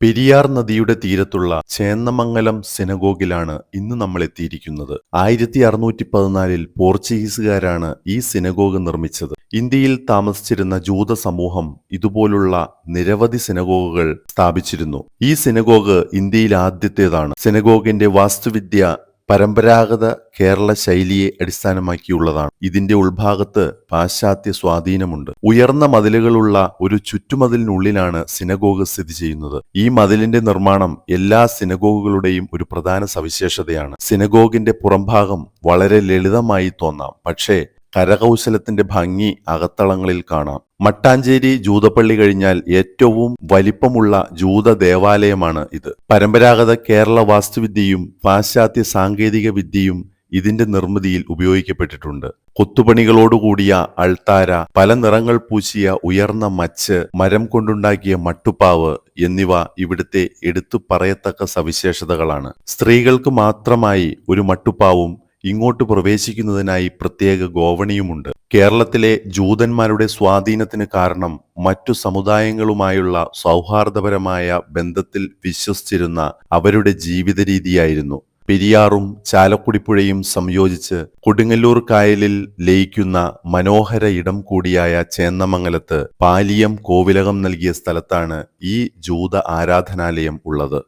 പെരിയാർ നദിയുടെ തീരത്തുള്ള ചേന്നമംഗലം സിനഗോഗിലാണ് ഇന്ന് നമ്മൾ എത്തിയിരിക്കുന്നത്. ആയിരത്തി അറുന്നൂറ്റി പതിനാലിൽ പോർച്ചുഗീസുകാരാണ് ഈ സിനഗോഗ് നിർമ്മിച്ചത്. ഇന്ത്യയിൽ താമസിച്ചിരുന്ന ജൂത സമൂഹം ഇതുപോലുള്ള നിരവധി സിനഗോഗുകൾ സ്ഥാപിച്ചിരുന്നു. ഈ സിനഗോഗ് ഇന്ത്യയിൽ ആദ്യത്തേതാണ്. സിനഗോഗിന്റെ വാസ്തുവിദ്യ പരമ്പരാഗത കേരള ശൈലിയെ അടിസ്ഥാനമാക്കിയുള്ളതാണ്. ഇതിന്റെ ഉൾഭാഗത്ത് പാശ്ചാത്യ സ്വാധീനമുണ്ട്. ഉയർന്ന മതിലുകളുള്ള ഒരു ചുറ്റുമതിലിനുള്ളിലാണ് സിനഗോഗ് സ്ഥിതി ചെയ്യുന്നത്. ഈ മതിലിന്റെ നിർമ്മാണം എല്ലാ സിനഗോഗുകളുടെയും ഒരു പ്രധാന സവിശേഷതയാണ്. സിനഗോഗിന്റെ പുറംഭാഗം വളരെ ലളിതമായി തോന്നാം. പക്ഷേ കരകൗശലത്തിന്റെ ഭംഗി അകത്തളങ്ങളിൽ കാണാം. മട്ടാഞ്ചേരി ജൂതപ്പള്ളി കഴിഞ്ഞാൽ ഏറ്റവും വലിപ്പമുള്ള ജൂത ദേവാലയമാണ് ഇത്. പരമ്പരാഗത കേരള വാസ്തുവിദ്യയും പാശ്ചാത്യ സാങ്കേതിക വിദ്യയും ഇതിന്റെ നിർമ്മിതിയിൽ ഉപയോഗിക്കപ്പെട്ടിട്ടുണ്ട്. കൊത്തുപണികളോടുകൂടിയ അൾത്താര പല നിറങ്ങൾ പൂശിയ ഉയർന്ന മച്ച് മരം കൊണ്ടുണ്ടാക്കിയ മട്ടുപ്പാവ് എന്നിവ ഇവിടുത്തെ എടുത്തു പറയത്തക്ക സവിശേഷതകളാണ്. സ്ത്രീകൾക്ക് മാത്രമായി ഒരു മട്ടുപ്പാവും ഇങ്ങോട്ട് പ്രവേശിക്കുന്നതിനായി പ്രത്യേക ഗോവണിയുമുണ്ട്. കേരളത്തിലെ ജൂതന്മാരുടെ സ്വാധീനത്തിന് കാരണം മറ്റു സമുദായങ്ങളുമായുള്ള സൗഹാർദ്ദപരമായ ബന്ധത്തിൽ വിശ്വസിച്ചിരുന്ന അവരുടെ ജീവിത രീതിയായിരുന്നു പെരിയാറും ചാലക്കുടിപ്പുഴയും സംയോജിച്ച് കൊടുങ്ങല്ലൂർ കായലിൽ ലയിക്കുന്ന മനോഹര ഇടം കൂടിയായ ചേന്നമംഗലത്ത് പാലിയം കോവിലകം നൽകിയ സ്ഥലത്താണ് ഈ ജൂത ആരാധനാലയം ഉള്ളത്.